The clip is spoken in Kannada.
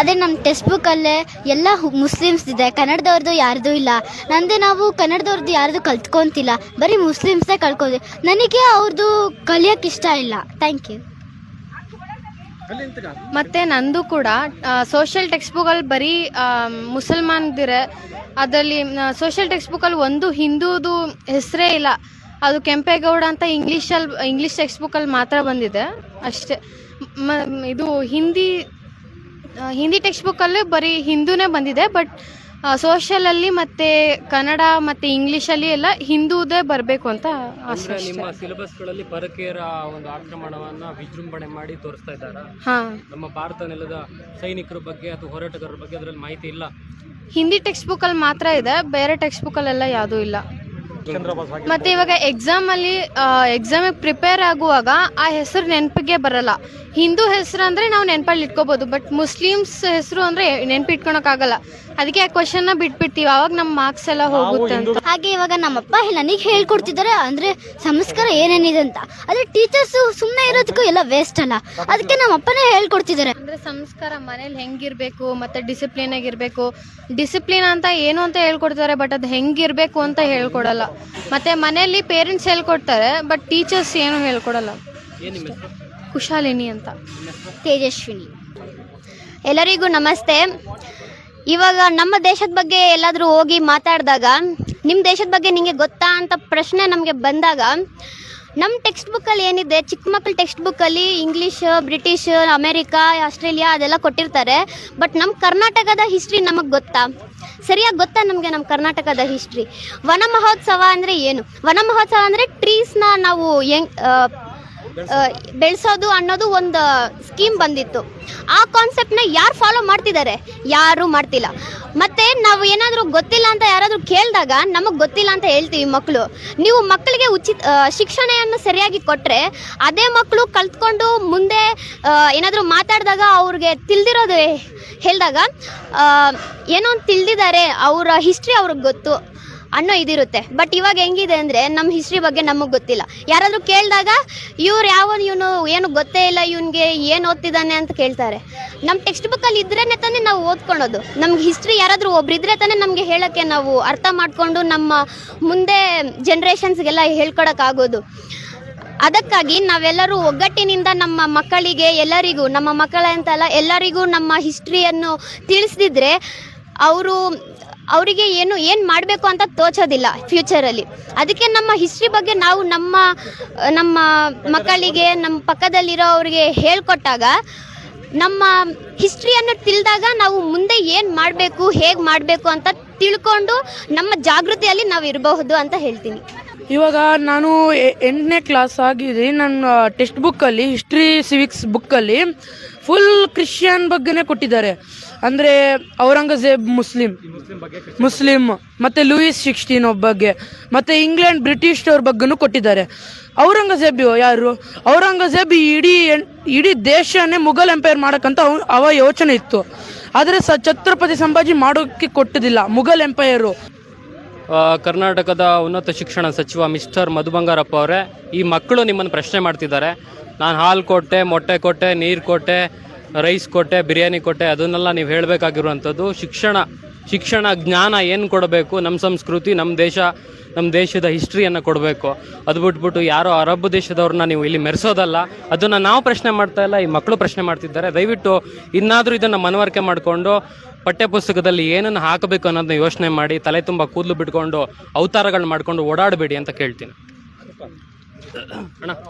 ಅದೇ ನಮ್ಮ ಟೆಕ್ಸ್ಟ್ ಬುಕ್ಕಲ್ಲೇ ಎಲ್ಲ ಮುಸ್ಲಿಮ್ಸ್ ಇದೆ. ಕನ್ನಡದವ್ರದ್ದು ಯಾರ್ದು ಇಲ್ಲ. ನಂದೇ ನಾವು ಕನ್ನಡದವ್ರದ್ದು ಯಾರ್ದು ಕಲ್ತ್ಕೊಂತಿಲ್ಲ. ಬರೀ ಮುಸ್ಲಿಮ್ಸೇ ಕಲ್ಕೋದು ನನಗೆ ಅವ್ರದ್ದು ಕಲಿಯೋಕೆ ಇಷ್ಟ ಇಲ್ಲ. ಥ್ಯಾಂಕ್ ಯು ಮತ್ತೆ ನಂದು ಕೂಡ ಸೋಷಿಯಲ್ ಟೆಕ್ಸ್ಟ್ ಬುಕ್ಕಲ್ಲಿ ಬರೀ ಮುಸಲ್ಮಾನ್ದಿರೆ. ಅದರಲ್ಲಿ ಸೋಷಿಯಲ್ ಟೆಕ್ಸ್ಟ್ ಬುಕ್ಕಲ್ಲಿ ಒಂದು ಹಿಂದೂದು ಹೆಸರೇ ಇಲ್ಲ. ಅದು ಕೆಂಪೇಗೌಡ ಅಂತ ಇಂಗ್ಲೀಷಲ್ಲಿ ಇಂಗ್ಲೀಷ್ ಟೆಕ್ಸ್ಟ್ ಬುಕ್ಕಲ್ಲಿ ಮಾತ್ರ ಬಂದಿದೆ. ಅಷ್ಟೇ. ಮ ಇದು ಹಿಂದಿ ಹಿಂದಿ ಟೆಕ್ಸ್ಟ್ ಬುಕ್ಕಲ್ಲೂ ಬರೀ ಹಿಂದೂನೇ ಬಂದಿದೆ ಬಟ್ ಸೋಷಲಲ್ಲಿ ಮತ್ತು ಕನ್ನಡ ಮತ್ತು ಇಂಗ್ಲೀಷಲ್ಲಿ ಎಲ್ಲ ಹಿಂದೂದೇ ಬರಬೇಕು ಅಂತ ಆಸೆ ಅಷ್ಟೇ. ನಿಮ್ಮ ಸಿಲೆಬಸ್ಗಳಲ್ಲಿ ಪರಕೀಯರ ಒಂದು ಆಕ್ರಮಣವನ್ನ ವಿಜೃಂಭಣೆ ಮಾಡಿ ತೋರಿಸ್ತಾ ಇದ್ದಾರೆ? ಹಾಂ. ನಮ್ಮ ಭಾರತ ನೆಲದ ಸೈನಿಕರ ಬಗ್ಗೆ ಅಥವಾ ಹೋರಾಟಗಾರರ ಬಗ್ಗೆ ಅದರಲ್ಲಿ ಮಾಹಿತಿ ಇಲ್ಲ. ಹಿಂದಿ ಟೆಕ್ಸ್ಟ್ ಬುಕ್ಕಲ್ಲಿ ಮಾತ್ರ ಇದೆ ಬೇರೆ ಟೆಕ್ಸ್ಟ್ ಬುಕ್ಕಲ್ಲೆಲ್ಲ ಯಾವುದೂ ಇಲ್ಲ. ಮತ್ತೆ ಇವಾಗ ಎಕ್ಸಾಮ್ ಅಲ್ಲಿ ಎಕ್ಸಾಮಿಗೆ ಪ್ರಿಪೇರ್ ಆಗುವಾಗ ಆ ಹೆಸರು ನೆನಪಿಗೆ ಬರಲ್ಲ. ಹಿಂದೂ ಹೆಸರು ಅಂದ್ರೆ ನಾವು ನೆನಪಲ್ಲಿ ಇಟ್ಕೋಬಹುದು ಬಟ್ ಮುಸ್ಲಿಮ್ಸ್ ಹೆಸರು ಅಂದ್ರೆ ನೆನಪಿಟ್ಕೊಳಕ್ಕಾಗಲ್ಲ ಅದಕ್ಕೆ ಆ ಕ್ವಶನ್ನ ಬಿಟ್ಬಿಡ್ತೀವಿ. ಅವಾಗ ನಮ್ಮ ಮಾರ್ಕ್ಸ್ ಎಲ್ಲ ಹೋಗುತ್ತೆ ಅಂತ. ಹಾಗೆ ಇವಾಗ ನಮ್ಮಪ್ಪ ನನಗೆ ಹೇಳ್ಕೊಡ್ತಿದ್ದಾರೆ ಅಂದ್ರೆ ಸಂಸ್ಕಾರ ಏನೇನಿದೆ ಅಂತ. ಆದ್ರೆ ಟೀಚರ್ಸ್ ಸುಮ್ಮನೆ ಇರೋದಕ್ಕೂ ಎಲ್ಲ ವೇಸ್ಟ್ ಅಲ್ಲ. ಅದಕ್ಕೆ ನಮ್ಮಪ್ಪನೇ ಹೇಳ್ಕೊಡ್ತಿದ್ದಾರೆ ಅಂದ್ರೆ ಸಂಸ್ಕಾರ ಮನೇಲಿ ಹೆಂಗಿರ್ಬೇಕು ಮತ್ತೆ ಡಿಸಿಪ್ಲಿನ್ ಆಗಿರ್ಬೇಕು ಡಿಸಿಪ್ಲಿನ್ ಅಂತ ಏನು ಅಂತ ಹೇಳ್ಕೊಡ್ತಾರೆ ಬಟ್ ಅದು ಹೆಂಗಿರ್ಬೇಕು ಅಂತ ಹೇಳ್ಕೊಡಲ್ಲ. ಮತ್ತೆ ಮನೆಯಲ್ಲಿ ಪೇರೆಂಟ್ಸ್ ಹೇಳ್ಕೊಡ್ತಾರೆ ಬಟ್ ಟೀಚರ್ಸ್ ಏನು ಹೇಳ್ಕೊಡಲ್ಲ. ಏನ್ ನಿಮ್ಮ ಹೆಸರು? ಕುಶಾಲಿನಿ ಅಂತ. ತೇಜಸ್ವಿನಿ. ಎಲ್ಲರಿಗೂ ನಮಸ್ತೆ. ಇವಾಗ ನಮ್ಮ ದೇಶದ ಬಗ್ಗೆ ಎಲ್ಲಾದರೂ ಹೋಗಿ ಮಾತಾಡಿದಾಗ ನಿಮ್ಮ ದೇಶದ ಬಗ್ಗೆ ನಿಮಗೆ ಗೊತ್ತಾ ಅಂತ ಪ್ರಶ್ನೆ ನಮಗೆ ಬಂದಾಗ ನಮ್ಮ ಟೆಕ್ಸ್ಟ್ ಬುಕ್ಕಲ್ಲಿ ಏನಿದೆ, ಚಿಕ್ಕ ಮಕ್ಕಳ ಟೆಕ್ಸ್ಟ್ ಬುಕ್ಕಲ್ಲಿ ಇಂಗ್ಲೀಷ್ ಬ್ರಿಟಿಷ್ ಅಮೇರಿಕಾ ಆಸ್ಟ್ರೇಲಿಯಾ ಅದೆಲ್ಲ ಕೊಟ್ಟಿರ್ತಾರೆ. ಬಟ್ ನಮ್ಮ ಕರ್ನಾಟಕದ ಹಿಸ್ಟ್ರಿ ನಮಗೆ ಗೊತ್ತಾ? ಸರಿಯಾಗಿ ಗೊತ್ತಾ ನಮಗೆ ನಮ್ಮ ಕರ್ನಾಟಕದ ಹಿಸ್ಟ್ರಿ ವನ ಮಹೋತ್ಸವ ಅಂದರೆ ಏನು? ವನ ಮಹೋತ್ಸವ ಅಂದರೆ ಟ್ರೀಸ್ನ ನಾವು ಹೆಂಗ್ ಬೆಳೆಸೋದು? ಅನ್ನೋದು ಒಂದು ಸ್ಕೀಮ್ ಬಂದಿತ್ತು. ಆ ಕಾನ್ಸೆಪ್ಟ್ನ ಯಾರು ಫಾಲೋ ಮಾಡ್ತಿದ್ದಾರೆ? ಯಾರು ಮಾಡ್ತಿಲ್ಲ. ಮತ್ತೆ ನಾವು ಏನಾದರೂ ಗೊತ್ತಿಲ್ಲ ಅಂತ ಯಾರಾದರೂ ಕೇಳಿದಾಗ ನಮಗೆ ಗೊತ್ತಿಲ್ಲ ಅಂತ ಹೇಳ್ತೀವಿ ಮಕ್ಕಳು ನೀವು ಮಕ್ಕಳಿಗೆ ಉಚಿತ ಶಿಕ್ಷಣೆಯನ್ನು ಸರಿಯಾಗಿ ಕೊಟ್ಟರೆ ಅದೇ ಮಕ್ಕಳು ಕಲ್ತ್ಕೊಂಡು ಮುಂದೆ ಏನಾದರೂ ಮಾತಾಡಿದಾಗ ಅವ್ರಿಗೆ ತಿಳಿದಿರೋದು ಹೇಳಿದಾಗ ಏನೋ ತಿಳಿದಿದ್ದಾರೆ, ಅವರ ಹಿಸ್ಟ್ರಿ ಅವ್ರಿಗೆ ಗೊತ್ತು. ಅನ್ನೋ ಇದಿರುತ್ತೆ. ಬಟ್ ಇವಾಗ ಹೆಂಗಿದೆ ಅಂದರೆ ನಮ್ಮ ಹಿಸ್ಟ್ರಿ ಬಗ್ಗೆ ನಮಗೆ ಗೊತ್ತಿಲ್ಲ. ಯಾರಾದರೂ ಕೇಳಿದಾಗ ಇವ್ರು ಯಾವ ಇವನು ಏನು ಗೊತ್ತೇ ಇಲ್ಲ, ಇವನಿಗೆ ಏನು ಓದ್ತಿದ್ದಾನೆ ಅಂತ ಕೇಳ್ತಾರೆ. ನಮ್ಮ ಟೆಕ್ಸ್ಟ್ ಬುಕ್ಕಲ್ಲಿ ಇದ್ರೇ ತಾನೇ ನಾವು ಓದ್ಕೊಳೋದು ನಮ್ಗೆ ಹಿಸ್ಟ್ರಿ ಯಾರಾದರೂ ಒಬ್ರು ಇದ್ರೆ ತಾನೇ ನಮಗೆ ಹೇಳೋಕ್ಕೆ ನಾವು ಅರ್ಥ ಮಾಡಿಕೊಂಡು ನಮ್ಮ ಮುಂದೆ ಜನ್ರೇಷನ್ಸ್ಗೆಲ್ಲ ಹೇಳ್ಕೊಡೋಕ್ಕಾಗೋದು. ಅದಕ್ಕಾಗಿ ನಾವೆಲ್ಲರೂ ಒಗ್ಗಟ್ಟಿನಿಂದ ನಮ್ಮ ಮಕ್ಕಳಿಗೆ ಎಲ್ಲರಿಗೂ, ನಮ್ಮ ಮಕ್ಕಳ ಅಂತಲ್ಲ ಎಲ್ಲರಿಗೂ ನಮ್ಮ ಹಿಸ್ಟ್ರಿಯನ್ನು ತಿಳಿಸ್ದಿದ್ರೆ, ಅವರು ಅವರಿಗೆ ಏನು ಏನು ಮಾಡಬೇಕು ಅಂತ ತೋಚೋದಿಲ್ಲ ಫ್ಯೂಚರಲ್ಲಿ ಅದಕ್ಕೆ ನಮ್ಮ ಹಿಸ್ಟ್ರಿ ಬಗ್ಗೆ ನಾವು ನಮ್ಮ ನಮ್ಮ ಮಕ್ಕಳಿಗೆ, ನಮ್ಮ ಪಕ್ಕದಲ್ಲಿರೋ ಅವರಿಗೆ ಹೇಳ್ಕೊಟ್ಟಾಗ ನಮ್ಮ ಹಿಸ್ಟ್ರಿಯನ್ನು ತಿಳಿದಾಗ ನಾವು ಮುಂದೆ ಏನು ಮಾಡಬೇಕು, ಹೇಗೆ ಮಾಡಬೇಕು ಅಂತ ತಿಳ್ಕೊಂಡು ನಮ್ಮ ಜಾಗೃತಿಯಲ್ಲಿ ನಾವು ಇರಬಹುದು ಅಂತ ಹೇಳ್ತೀನಿ. ಇವಾಗ ನಾನು ಎಂಟನೇ ಕ್ಲಾಸ್ ಆಗಿದೆ ನನ್ನ ಟೆಕ್ಸ್ಟ್ ಬುಕ್ಕಲ್ಲಿ ಹಿಸ್ಟ್ರಿ ಸಿವಿಕ್ಸ್ ಬುಕ್ಕಲ್ಲಿ ಫುಲ್ ಕ್ರಿಶ್ಚಿಯನ್ ಬಗ್ಗೆನೇ ಕೊಟ್ಟಿದ್ದಾರೆ. ಅಂದರೆ ಔರಂಗಜೇಬ್ ಮುಸ್ಲಿಂ ಮುಸ್ಲಿಂ, ಮತ್ತು ಲೂಯಿಸ್ ಸಿಕ್ಸ್ಟೀನ್ ಬಗ್ಗೆ, ಮತ್ತು ಇಂಗ್ಲೆಂಡ್ ಬ್ರಿಟಿಷ್ ಅವ್ರ ಬಗ್ಗೆನೂ ಕೊಟ್ಟಿದ್ದಾರೆ. ಔರಂಗಜೇಬ್ ಯಾರು? ಔರಂಗಜೇಬ್ ಇಡೀ ಇಡೀ ದೇಶನೇ ಮುಘಲ್ ಎಂಪೈರ್ ಮಾಡೋಕ್ಕಂತ ಅವ- ಯೋಚನೆ ಇತ್ತು. ಆದರೆ ಸ, ಛತ್ರಪತಿ ಸಂಭಾಜಿ ಮಾಡೋಕ್ಕೆ ಕೊಟ್ಟದಿಲ್ಲ ಮುಘಲ್ ಎಂಪೈರು ಕರ್ನಾಟಕದ ಉನ್ನತ ಶಿಕ್ಷಣ ಸಚಿವ ಮಿಸ್ಟರ್ ಮಧು ಬಂಗಾರಪ್ಪ ಅವರೇ, ಈ ಮಕ್ಕಳು ನಿಮ್ಮನ್ನು ಪ್ರಶ್ನೆ ಮಾಡ್ತಿದ್ದಾರೆ. ನಾನು ಹಾಲು ಕೊಟ್ಟೆ, ಮೊಟ್ಟೆ ಕೊಟ್ಟೆ, ನೀರು ಕೊಟ್ಟೆ, ರೈಸ್ ಕೊಟ್ಟೆ, ಬಿರಿಯಾನಿ ಕೊಟ್ಟೆ, ಅದನ್ನೆಲ್ಲ ನೀವು ಹೇಳಬೇಕಾಗಿರುವಂಥದ್ದು. ಶಿಕ್ಷಣ ಶಿಕ್ಷಣ ಜ್ಞಾನ ಏನು ಕೊಡಬೇಕು? ನಮ್ಮ ಸಂಸ್ಕೃತಿ ನಮ್ಮ ದೇಶ ನಮ್ಮ ದೇಶದ ಹಿಸ್ಟ್ರಿಯನ್ನು ಕೊಡಬೇಕು. ಅದು ಬಿಟ್ಬಿಟ್ಟು ಯಾರೋ ಅರಬ್ ದೇಶದವ್ರನ್ನ ನೀವು ಇಲ್ಲಿ ಮೆರೆಸೋದಲ್ಲ, ಅದನ್ನು ನಾವು ಪ್ರಶ್ನೆ ಮಾಡ್ತಾ ಇಲ್ಲ, ಈ ಮಕ್ಕಳು ಪ್ರಶ್ನೆ ಮಾಡ್ತಿದ್ದಾರೆ. ದಯವಿಟ್ಟು ಇನ್ನಾದರೂ ಇದನ್ನು ಮನವರಿಕೆ ಮಾಡಿಕೊಂಡು ಪಠ್ಯಪುಸ್ತಕದಲ್ಲಿ ಏನನ್ನು ಹಾಕಬೇಕು ಅನ್ನೋದನ್ನ ಯೋಚನೆ ಮಾಡಿ ತಲೆ ತುಂಬ ಕೂದಲು ಬಿಟ್ಕೊಂಡು ಅವತಾರಗಳು ಮಾಡ್ಕೊಂಡು ಓಡಾಡಬೇಡಿ ಅಂತ ಕೇಳ್ತೀನಿ. ಅಣ್ಣ.